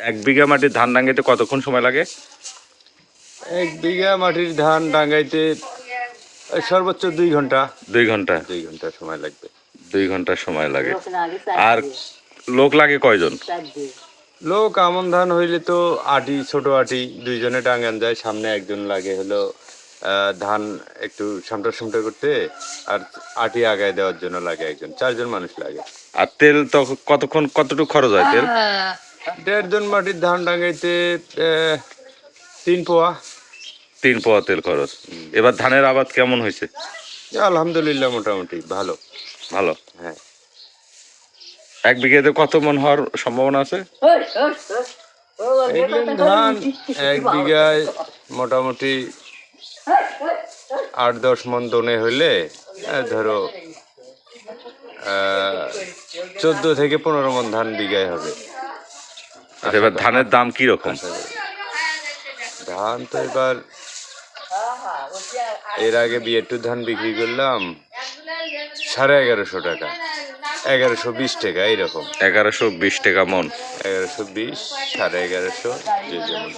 এক বিঘা মাটির ধান ডাঙ্গাইতে কতক্ষণ সময় লাগে? এক বিঘা মাটির ধান ডাঙ্গাইতে এই সর্বোচ্চ দুই ঘণ্টা। দুই ঘণ্টা। দুই ঘণ্টা সময় লাগবে। দুই ঘণ্টা সময় লাগে। আর লোক লাগে কয়জন? লোক আমন ধান হইলে তো আটি ছোট আটি দুইজনে টাঙ্গান যায়। সামনে একজন লাগে হলো আহ, ধান একটু সামটা সামটা করতে আর আটি আগায় দেওয়ার জন্য লাগে একজন। চারজন মানুষ লাগে। আর তেল তো কতক্ষণ কতটুকু খরচ হয় তেল? দেড় জন মাটির ধান ডাঙ্গাইতে আহ, তিন পোয়া তিন পোয়া তেল খরচ এবার ধানের আবাদ কেমন হয়েছে আলহামদুলিল্লাহ মোটামুটি ভালো ভালো হ্যাঁ এক বিঘাতে কত মন হওয়ার সম্ভাবনা আছে ধান এক বিঘায় মোটামুটি আট দশ মন দনে হইলে আহ, ধরো চোদ্দ থেকে পনেরো মন ধান বিঘায় হবে আচ্ছা এবার ধানের দাম কি রকম ধান তো এবার এর আগে বিয়েটু ধান বিক্রি করলাম সাড়ে এগারোশো টাকা। এগারোশো বিশ টাকা এইরকম। এগারোশো বিশ টাকা মন। এগারোশো বিশ সাড়ে এগারোশো যে যেমন।